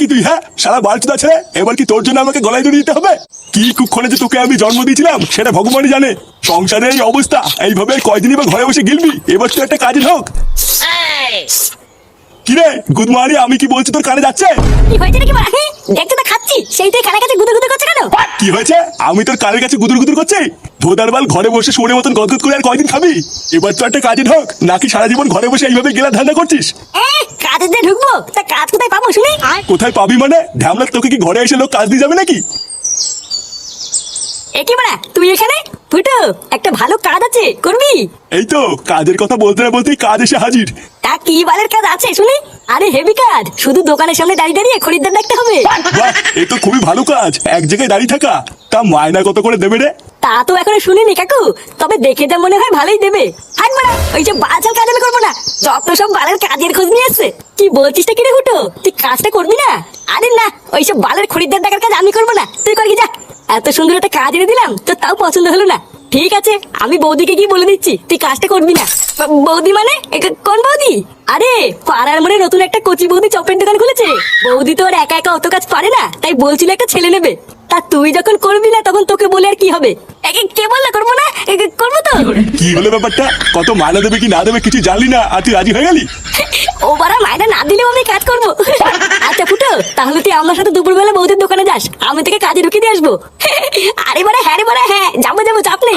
কি তুই হ্যাঁ? সারা ছেড়ে এবার কি তোর জন্য আমাকে গলায় দিতে হবে? কি কুক্ষণে যে তোকে আমি জন্ম দিয়েছিলাম, সেটা ভগবানই জানে। সংসারের এই অবস্থা, এইভাবে কয়দিনই বা ঘরে বসে গিলবি? এবার তুই একটা কাজে ঢোক কি রে গুদমারি আমি কি বলছি তোর কানে যাচ্ছে? কি হয়েছে নাকি দেখতে তো খাচ্ছি কানে কাছে গুদে গুদু কি হয়েছে? আমি তোর কানের কাছে গুদুর গুদুর করছি? ভোদার বাল ঘরে বসে শুনে মতন গদগদ করে আর কয়দিন খাবি? এবার তো একটা কাজে ঢোক নাকি সারা জীবন ঘরে বসে এইভাবে গেলা ধান্দা করছিস? কাজে ঢুকবো তা কাজ কোথায় পাবো শুনি? কোথায় পাবি মানে? তোকে কি ঘরে এসে লোক কাজ দিয়ে যাবে নাকি? এ কি তুই এখানে? ফুটো একটা ভালো কাজ আছে করবি? এই তো কাজের কথা বলতে না বলতেই কাজ এসে হাজির। তা কি বালের কাজ আছে শুনি? আরে হেভি কাজ। শুধু দোকানের সামনে দাঁড়িয়ে দাঁড়িয়ে খরিদ্দার দেখতে হবে। বাহ এ তো খুবই ভালো কাজ। এক জায়গায় দাঁড়িয়ে থাকা। তা মায়না কত করে দেবে রে? তা তো এখনও শুনিনি কাকু। তবে দেখে যা মনে হয় ভালোই দেবে। মারা ওই যে বাচাল কাজ আমি করব না। যত সব বালের কাজের খোঁজ নিয়ে এসছে। কি বলছিস কি রে হুটো? তুই কাজটা করবি না? আরে না ওইসব বালের খরিদ্দার দেখার কাজ আমি করব না। তুই করবি যা। এত সুন্দর একটা কাজ এনে দিলাম তো তাও পছন্দ হলো না। ঠিক আছে আমি বৌদিকে গিয়ে বলে দিচ্ছি তুই কাজটা করবি না। বৌদি মানে? কোন বৌদি? আরে পাড়ার মনে নতুন একটা কচি বৌদি চপের দোকান খুলেছে। বৌদি তো আর একা একা অত কাজ পারে না তাই বলছিল একটা ছেলে নেবে। তা তুই যখন করবি না তখন তোকে বলে আর কি হবে? একে কে বললে? করব না? একে করব তো। কি হলো ব্যাপারটা? কত মায়না দেবে কি না দেবে কিছু জানলি না আর তুই রাজি হয়ে গেলি? ও বারা মায়না না দিলেও আমি কাজ করব। তাহলে তুই আমার সাথে দুপুরবেলা বৌদির দোকানে যাস? আমি তোকে কাজে ঢুকিয়ে দিয়ে আসব। আরে বারে হ্যাঁ রে বারে হ্যাঁ যাব যাব, চাপ নেই।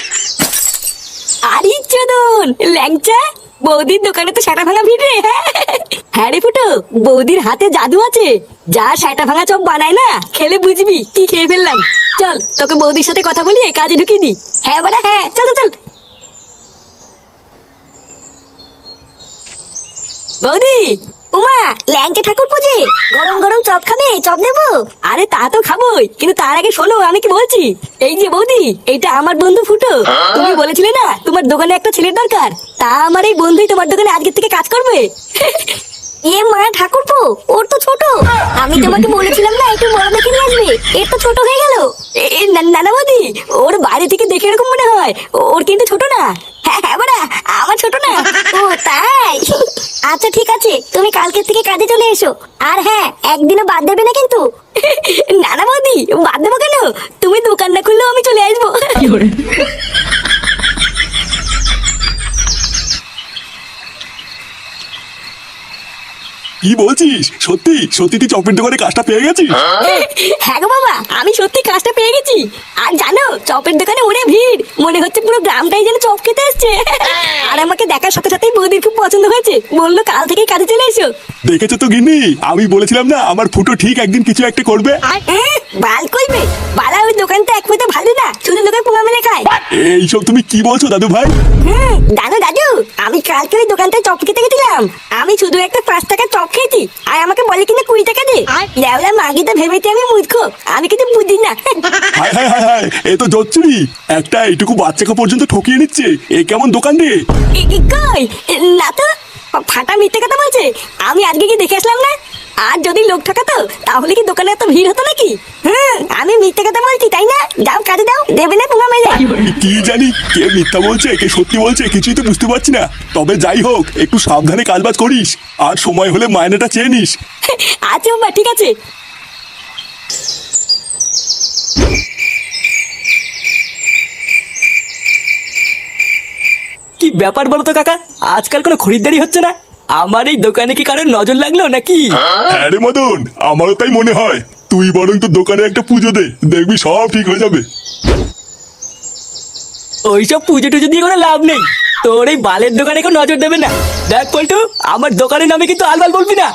আরে ল্যাংচা বৌদির দোকানে তো সাটা ভাঙা রে হ্যাঁ। রে ফুটো বৌদির হাতে জাদু আছে। যা সাটা ভাঙা চপ বানায় না খেলে বুঝবি কি খেয়ে ফেললাম। চল তোকে বৌদির সাথে কথা বলি কাজে ঢুকিয়ে দি হ্যাঁ বলে হ্যাঁ চল, চল। বৌদি উমা ল্যাংচা ঠাকুর পুজে। গরম গরম চপ খাবে চপ দেবো আরে তা তো খাবোই কিন্তু তার আগে শোনো আমি কি বলছি? এই যে বৌদি এটা আমার বন্ধু ফুটো। তুমি বলেছিলে না তোমার দোকানে একটা ছেলের দরকার। তা আমার এই বন্ধুই তোমার দোকানে আজকের থেকে কাজ করবে। এ মা ঠাকুরপো ওর তো ছোট। আমি তোমাকে বলেছিলাম না একটু বড় দেখে নিয়ে আসবে। এর তো ছোট হয়ে গেল। নানা বৌদি ওর বাইরে থেকে দেখে এরকম মনে হয়। ওর কিন্তু ছোট না। হ্যাঁ হ্যাঁ আমার ছোট না? ও, তাই? আচ্ছা ঠিক আছে। তুমি কালকে থেকে কাজে চলে এসো। আর হ্যাঁ একদিনও বাদ দেবে না কিন্তু। নানা বৌদি, বাদ দেবো কেন? তুমি দোকান না খুললেও আমি চলে আসব। কি বলছিস? সত্যি? সত্যি তুই চপের দোকানে কাজটা পেয়ে গেছিস? হ্যাঁ গো বাবা আমি সত্যি কাজটা পেয়ে গেছি। আর জানো চপের দোকানে ওরে ভিড়। মনে হচ্ছে পুরো গ্রামটাই যেন চপ খেতে এসছে। আর আমাকে দেখার সাথে সাথেই বৌদির খুব পছন্দ হয়েছে। বলল কাল থেকে কাজে চলে এসো। দেখেছ তো গিন্নি? আমি বলেছিলাম না আমার ফুটো ঠিক একদিন কিছু একটা করবে। এ, বাল কইবে বালা ওই দোকানটা এক পেতে ভালো না। শুধু লোকের পোঙা মেলে খায়। এইসব তুমি কি বলছো দাদু ভাই? হুম দাদু দাদু আমি কালকে ওই দোকানটায় চপ খেতে গেছিলাম। আমি শুধু একটা পাঁচ টাকা চপ খেয়েছি। আর আমাকে বলে কিনা কুড়ি টাকা দে। লেওলা মাগি তো ভেবেছি আমি মূর্খ। আমি কিন্তু বুঝি না। হায় হায় হায় হায় এ তো জচ্চুরি। একটা এইটুকু বাচ্চাকে পর্যন্ত ঠকিয়ে নিচ্ছে। এ কেমন দোকান রে? কই? এ, না তো ফাটা মিথ্যে কথা বলছে। আমি আজকে কি দেখে আসলাম না? আর যদি লোক ঠকাতো তাহলে কি দোকানে এত ভিড় হতো নাকি? হুম আমি মিথ্যে কথা বলছি তাই না? যাও কাজে দাও দেবে না তোমার মেলে কি জানি কে মিথ্যা বলছে কে সত্যি বলছে কিছুই তো বুঝতে পারছি না। তবে যাই হোক একটু সাবধানে কাজবাজ করিস আর সময় হলে মায়নাটা চেয়ে নিস। আচ্ছা বাবা ঠিক আছে। কি ব্যাপার বলো তো কাকা? আজকাল কোনো খরিদ্দারি হচ্ছে না? আমার এই দোকানে কি কারোর নজর লাগল নাকি? হ্যাঁ রে মদন আমারও তাই মনে হয়। তুই বরং তো দোকানে একটা পুজো দে দেখবি সব ঠিক হয়ে যাবে। ওইসব পুজো টুজো দিয়ে কোনো লাভ নেই। তোর এই বালের দোকানে কেউ নজর দেবে না। দেখ পল্টু আমার দোকানের নামে কিন্তু আলবাল বলবি না।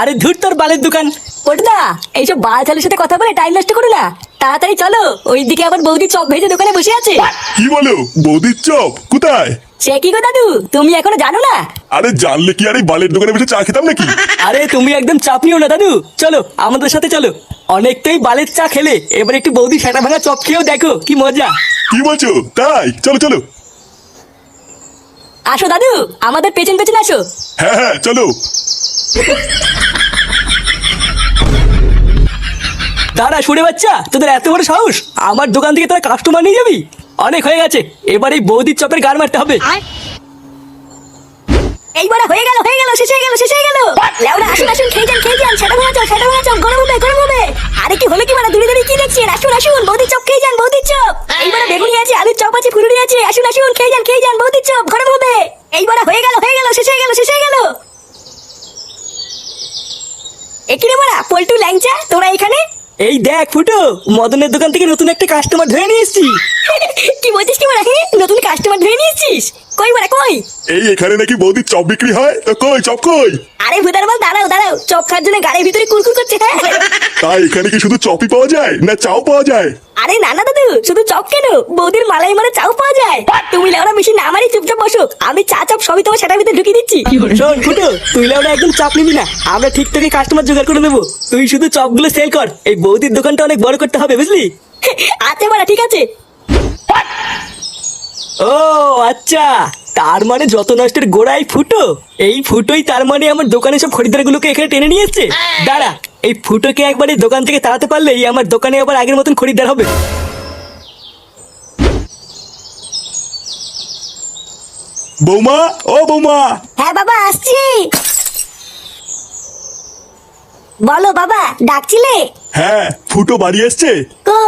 আরে ধুর তোর বালের দোকান। পটদা এইসব বাল চালের সাথে কথা বলে টাইম নষ্ট করো না। তাড়াতাড়ি চলো ওইদিকে আবার বৌদি চপ ভেজে দোকানে বসে আছে। কি বলো বৌদির চপ? কোথায়? সে কি গো দাদু? তুমি এখনও জানো না? আরে জানলে কি আর এই বালের দোকানে বসে চা খেতাম নাকি? আরে তুমি একদম চাপ নিও না দাদু। চলো আমাদের সাথে চলো। অনেকটাই বালের চা খেলে এবার একটু বৌদি সেটা ভাঙা চপ খেয়েও দেখো কি মজা। কি বলছো? তাই? চলো চলো। আসো দাদু আমাদের পেছন পেছন আসো। হ্যাঁ হ্যাঁ চলো। দাঁড়া শুনে বাচ্চা তোদের এত বড় সাহস? আমার দোকান থেকে তোরা কাস্টমার নিয়ে যাবি? অনেক হয়ে গেছে। এবার এই বৌদির চপের গার মারতে হবে। এইবার হয়ে গেল হয়ে গেল শেষ হয়ে গেল শেষ হয়ে গেল। আসুন আসুন খেয়ে যান খেয়ে যান সেটা ভাঙা চপ সেটা ভাঙা চপ গরম হবে গরম হবে। আরে কি হলো কি মানে দূরে দূরে কি দেখছেন? আসুন আসুন বৌদির চপ খেয়ে যান বৌদির চপ। এইবার বেগুনি আছে আলুর চপ আছে ফুলুরি আছে। আসুন আসুন খেয়ে যান খেয়ে যান বৌদির চপ গরম হবে। এইবার হয়ে গেল হয়ে গেল শেষ হয়ে গেল শেষ হয়ে গেল। এখানে মারা পল্টু ল্যাংচা তোরা এখানে? এই দেখ ফুটো মদনের দোকান থেকে নতুন একটা কাস্টমার ধরে নিয়ে এসছি। কি বলছিস কি হ্যাঁ? নতুন কাস্টমার ধরে নিয়েছিস? কই কই? এই এখানে নাকি বৌদির চপ বিক্রি হয়? তো কই চপ কই? আরে ভুদার বল দাঁড়াও দাঁড়াও। চপ খাওয়ার জন্য গাড়ির ভিতরে কুরকুর করছে হ্যাঁ? তাই এখানে কি শুধু চপই পাওয়া যায় না চাও পাওয়া যায়? আরে না না দাদু শুধু চপ কেন? বৌদির মালাই মানে চাও পাওয়া যায়। তুমি লেওরা বেশি না মারি চুপচাপ বসো। আমি চা চপ সবই তোমার সেটার ভিতরে ঢুকিয়ে দিচ্ছি। শোন ফুটো তুই ওরা একদম চাপ নিবি না। আমরা ঠিক থেকে কাস্টমার জোগাড় করে নেব। তুই শুধু চপগুলো সেল কর। এই বৌদির দোকানটা অনেক বড় করতে হবে বুঝলি? আচ্ছা মারা ঠিক আছে। ও আচ্ছা। তার মানে যত নষ্টের গোড়াই ফুটো এই ফুটোই তার মানে আমার দোকানে সব খরিদ্দারগুলোকে এখানে টেনে নিয়েছে দাঁড়া এই ফুটোকে একবার এই দোকান থেকে তাড়াতে পারলেই আমার দোকানে আবার আগের মতন খরিদ্দার হবে। বৌমা ও বৌমা। হ্যাঁ বাবা আসছি। বলো বাবা ডাকছিলে? হ্যাঁ ফুটো বাড়ি আসছে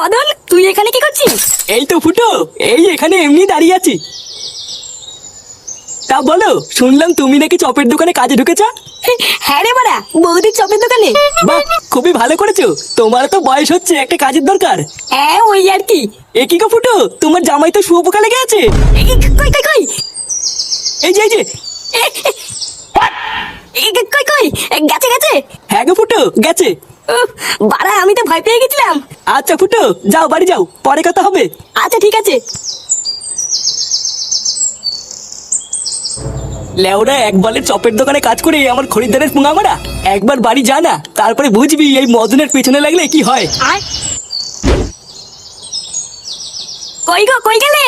মদন তুই এখানে কি করছিস? এই তো ফুটো এই এখানে এমনি দাঁড়িয়ে আছি। তা বলো শুনলাম তুমি নাকি চপের দোকানে কাজে ঢুকেছ? হ্যাঁ রে বাড়া বৌদির চপের দোকানে। বাহ খুবই ভালো করেছ। তোমার তো বয়স হচ্ছে একটা কাজের দরকার। হ্যাঁ ওই আর কি। এ কি গো ফুটো তোমার জামাই তো শুয়োপোকা লেগে আছে? কই কই কই? এই যে এই যে। কই কই? গেছে গেছে? হ্যাঁ গো ফুটো গেছে। বাড়া আমি তো ভয় পেয়ে গেছিলাম। আচ্ছা ফুটো যাও বাড়ি যাও পরে কথা হবে। আচ্ছা ঠিক আছে। লেওরা এক বলে চপের দোকানে কাজ করে আমার খরিদ্দারের পুঙা মারা। একবার বাড়ি যা না তারপরে বুঝবি এই মদনের পেছনে লাগলে কি হয়। কই গো কই গেলে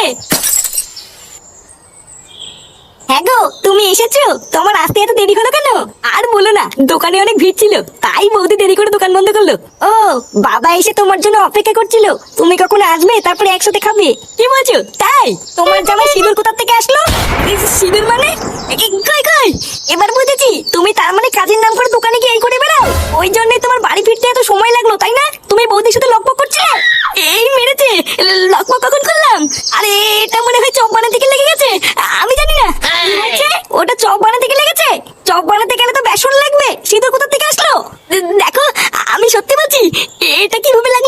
হ্যাঁ গো তুমি এসেছ? তোমার আসতে এত দেরি হলো কেন? আর বলো না, দোকানে অনেক ভিড় ছিল, তাই বৌদি দেরি করে দোকান বন্ধ করল। ও, বাবা এসে তোমার জন্য অপেক্ষা করছিল। তুমি কখন আসবে, তারপরে একসাথে খাবে। কি বলছো? তাই? তোমার জামাই সিঁদুর কোথা থেকে আসলো? সিঁদুর মানে? এবার বুঝেছি, তুমি তার মানে কাজের নাম করে দোকানে গিয়ে করে বেড়াও। ওই জন্যই তোমার বাড়ি ফিরতে এত সময় লাগল, তাই না? তুমি বৌদির সাথে লকপক করছিলে? এই মেরেছে লকপক কখন করলাম আরে এটা মনে হয় চপ বানাতে গিয়ে লেগে গেছে আমি জানি না কি হয়েছে? ওটা চপ বানাতে গিয়ে লেগেছে চপ বানাতে গেলে তো বেসন লাগবে সিঁদুর কোথা থেকে আসলো? দেখো আমি সত্যি বলছি এটা কীভাবে লাগল?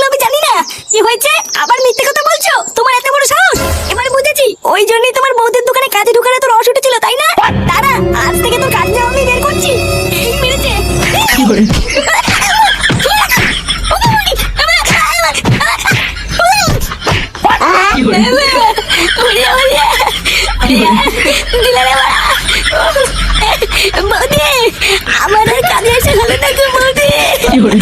より。